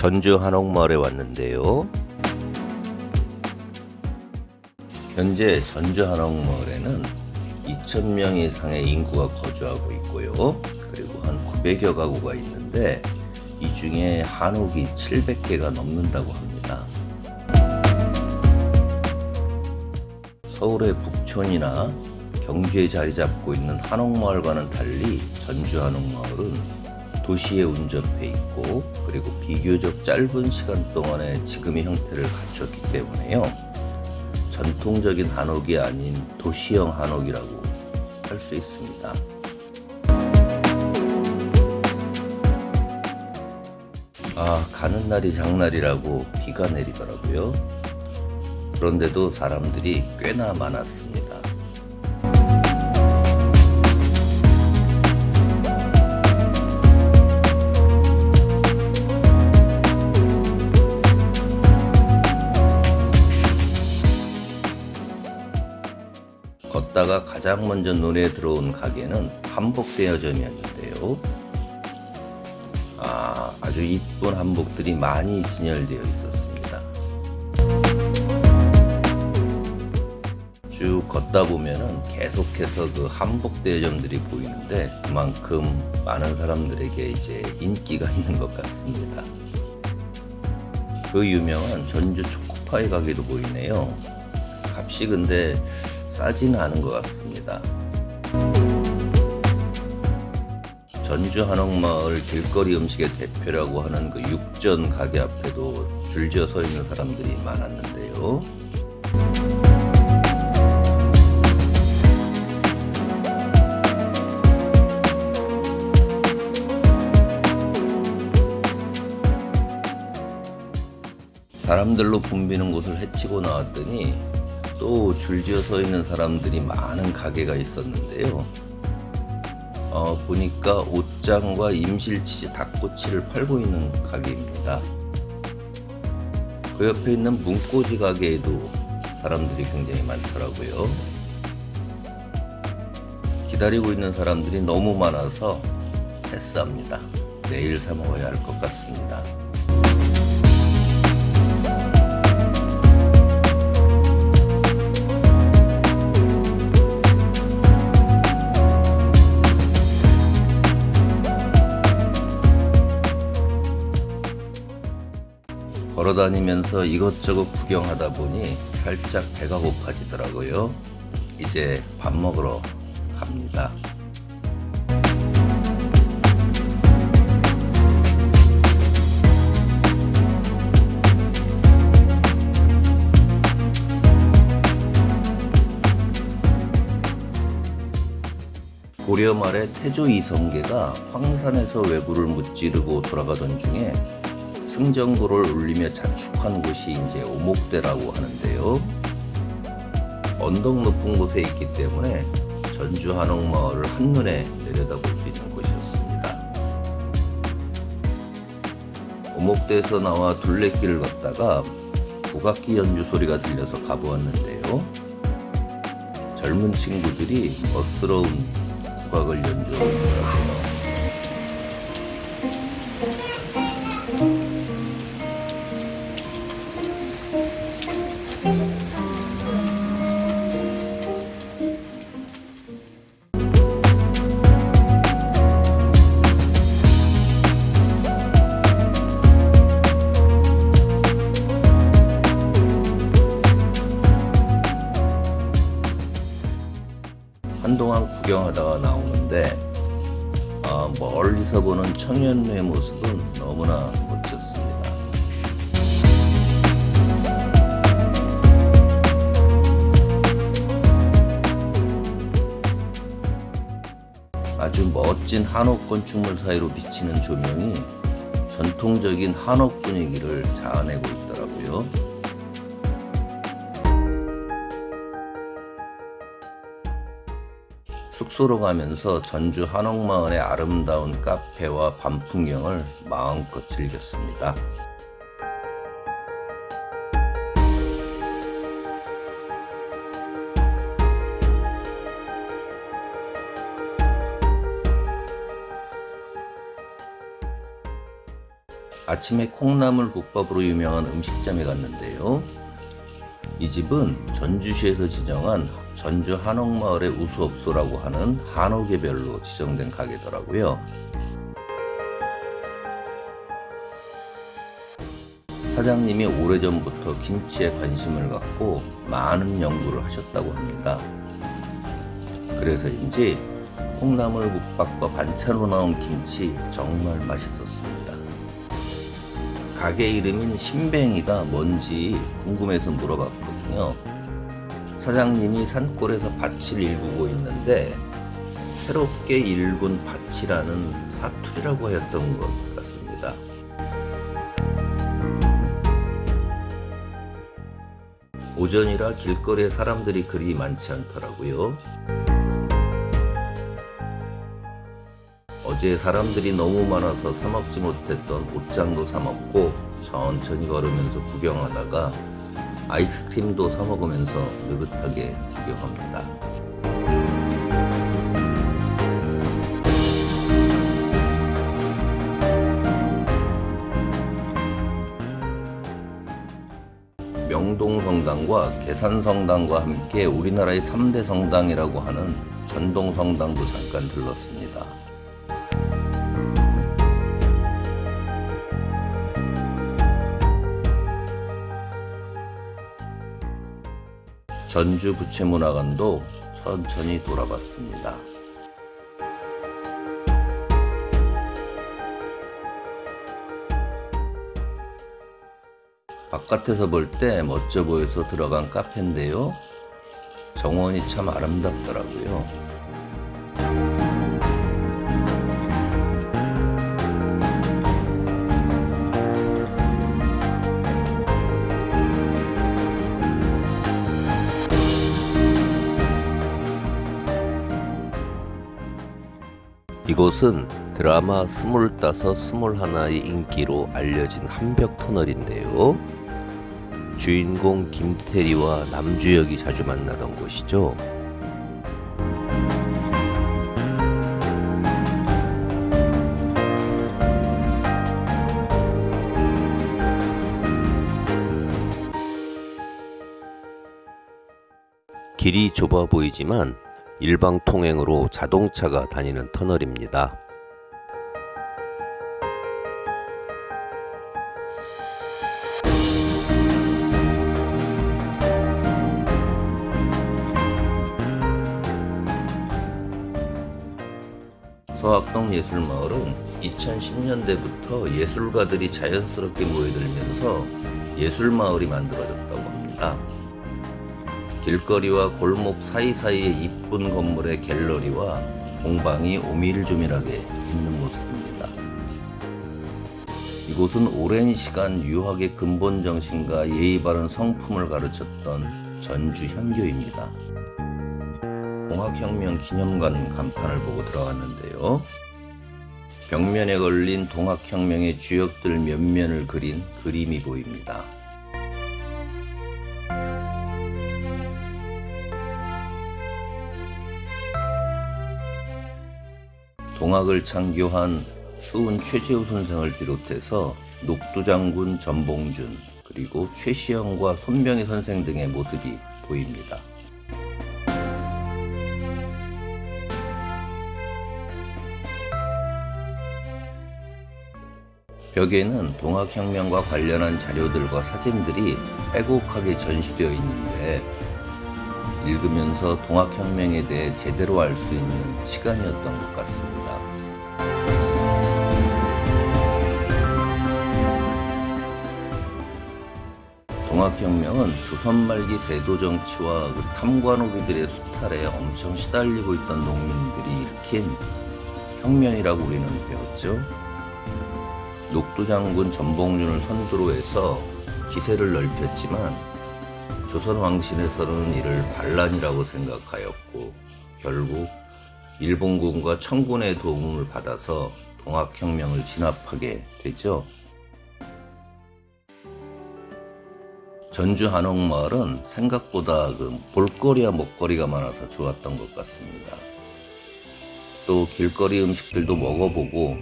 전주 한옥마을에 왔는데요. 현재 전주 한옥마을에는 2,000명 이상의 인구가 거주하고 있고요. 그리고 한 900여 가구가 있는데 이 중에 한옥이 700개가 넘는다고 합니다. 서울의 북촌이나 경주에 자리 잡고 있는 한옥마을과는 달리 전주 한옥마을은 도시에 운접해 있고 그리고 비교적 짧은 시간 동안에 지금의 형태를 갖췄기 때문에요. 전통적인 한옥이 아닌 도시형 한옥이라고 할 수 있습니다. 아, 가는 날이 장날이라고 비가 내리더라고요. 그런데도 사람들이 꽤나 많았습니다. 걷다가 가장 먼저 눈에 들어온 가게는 한복 대여점이었는데요. 아, 아주 이쁜 한복들이 많이 진열되어 있었습니다. 쭉 걷다 보면은 계속해서 그 한복 대여점들이 보이는데 그만큼 많은 사람들에게 이제 인기가 있는 것 같습니다. 그 유명한 전주 초코파이 가게도 보이네요. 값이 근데 싸지는 않은 것 같습니다. 전주 한옥마을 길거리 음식의 대표라고 하는 그 육전 가게 앞에도 줄지어 서 있는 사람들이 많았는데요. 사람들로 붐비는 곳을 헤치고 나왔더니 또 줄지어 서 있는 사람들이 많은 가게가 있었는데요. 어, 보니까 옷장과 임실치즈 닭꼬치를 팔고 있는 가게입니다. 그 옆에 있는 문꼬지 가게에도 사람들이 굉장히 많더라고요. 기다리고 있는 사람들이 너무 많아서 패스합니다. 내일 사 먹어야 할 것 같습니다. 걸어 다니면서 이것저것 구경하다 보니 살짝 배가 고파지더라고요. 이제 밥 먹으러 갑니다. 고려 말에 태조 이성계가 황산에서 왜구를 무찌르고 돌아가던 중에 승전고를 울리며 자축한 곳이 이제 오목대라고 하는데요. 언덕 높은 곳에 있기 때문에 전주 한옥마을을 한눈에 내려다볼 수 있는 곳이었습니다. 오목대에서 나와 둘레길을 걷다가 국악기 연주 소리가 들려서 가보았는데요. 젊은 친구들이 멋스러운 국악을 연주하고 있더라고요. 한동안 구경하다가 나오는데 아, 멀리서 보는 청년의 모습은 너무나 멋졌습니다. 아주 멋진 한옥 건축물 사이로 비치는 조명이 전통적인 한옥 분위기를 자아내고 있더라고요. 숙소로 가면서 전주 한옥마을의 아름다운 카페와 밤 풍경을 마음껏 즐겼습니다. 아침에 콩나물 국밥으로 유명한 음식점에 갔는데요. 이 집은 전주시에서 지정한 전주 한옥마을의 우수업소라고 하는 한옥개별로 지정된 가게더라고요. 사장님이 오래전부터 김치에 관심을 갖고 많은 연구를 하셨다고 합니다. 그래서인지 콩나물 국밥과 반찬으로 나온 김치 정말 맛있었습니다. 가게 이름인 신뱅이가 뭔지 궁금해서 물어봤거든요. 사장님이 산골에서 밭을 일구고 있는데 새롭게 일군 밭이라는 사투리라고 하였던 것 같습니다. 오전이라 길거리에 사람들이 그리 많지 않더라고요. 어제 사람들이 너무 많아서 사먹지 못했던 옷장도 사먹고 천천히 걸으면서 구경하다가 아이스크림도 사 먹으면서 느긋하게 구경합니다. 명동성당과 계산성당과 함께 우리나라의 3대 성당이라고 하는 전동성당도 잠깐 들렀습니다. 전주 부채문화관도 천천히 돌아봤습니다. 바깥에서 볼 때 멋져 보여서 들어간 카페인데요. 정원이 참 아름답더라고요. 이곳은 드라마 스물다섯 스물하나의 인기로 알려진 한벽 터널인데요. 주인공 김태리와 남주혁이 자주 만나던 곳이죠. 길이 좁아 보이지만 일방 통행으로 자동차가 다니는 터널입니다. 서학동 예술마을은 2010년대부터 예술가들이 자연스럽게 모여들면서 예술마을이 만들어졌다고 합니다. 길거리와 골목 사이사이에 이쁜 건물의 갤러리와 공방이 오밀조밀하게 있는 모습입니다. 이곳은 오랜 시간 유학의 근본 정신과 예의 바른 성품을 가르쳤던 전주 현교입니다. 동학혁명 기념관 간판을 보고 들어갔는데요. 벽면에 걸린 동학혁명의 주역들 면면을 그린 그림이 보입니다. 동학을 창교한 수은 최재우 선생을 비롯해서 녹두장군 전봉준 그리고 최시영과 손병희 선생 등의 모습이 보입니다. 벽에는 동학혁명과 관련한 자료들과 사진들이 빼곡하게 전시되어 있는데 읽으면서 동학혁명에 대해 제대로 알 수 있는 시간이었던 것 같습니다. 동학혁명은 조선 말기 세도 정치와 그 탐관오리들의 수탈에 엄청 시달리고 있던 농민들이 일으킨 혁명이라고 우리는 배웠죠. 녹두 장군 전봉준을 선두로 해서 기세를 넓혔지만 조선 왕실에서는 이를 반란이라고 생각하였고 결국 일본군과 청군의 도움을 받아서 동학혁명을 진압하게 되죠. 전주 한옥마을은 생각보다 그 볼거리와 먹거리가 많아서 좋았던 것 같습니다. 또 길거리 음식들도 먹어보고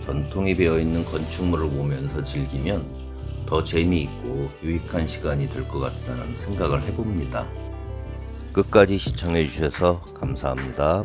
전통이 배어 있는 건축물을 보면서 즐기면 더 재미있고 유익한 시간이 될 것 같다는 생각을 해봅니다. 끝까지 시청해 주셔서 감사합니다.